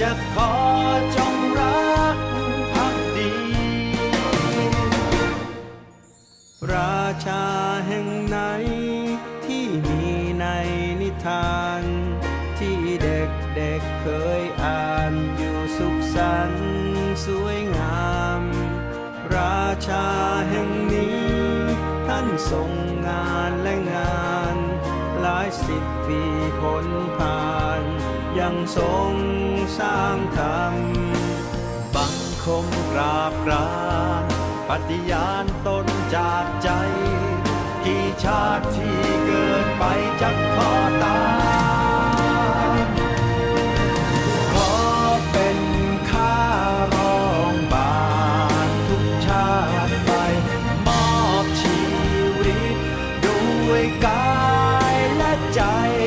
จะขอจงรักพักดี ราชาแห่งไหนที่มีในนิทาน ที่เด็กเด็กเคยอ่านอยู่สุขสันต์สวยงาม ราชาแห่งนี้ ท่านทรงงานและงาน หลายสิบปีคนผ่าน ยังทรงสร้างธรรมบังคมกราบกรานปฏิญาณตนจากใจ กี่ชาติที่เกิดไปจะขอตามขอเป็นข้ารองบานทุกชาติไป มอบชีวิตด้วยกา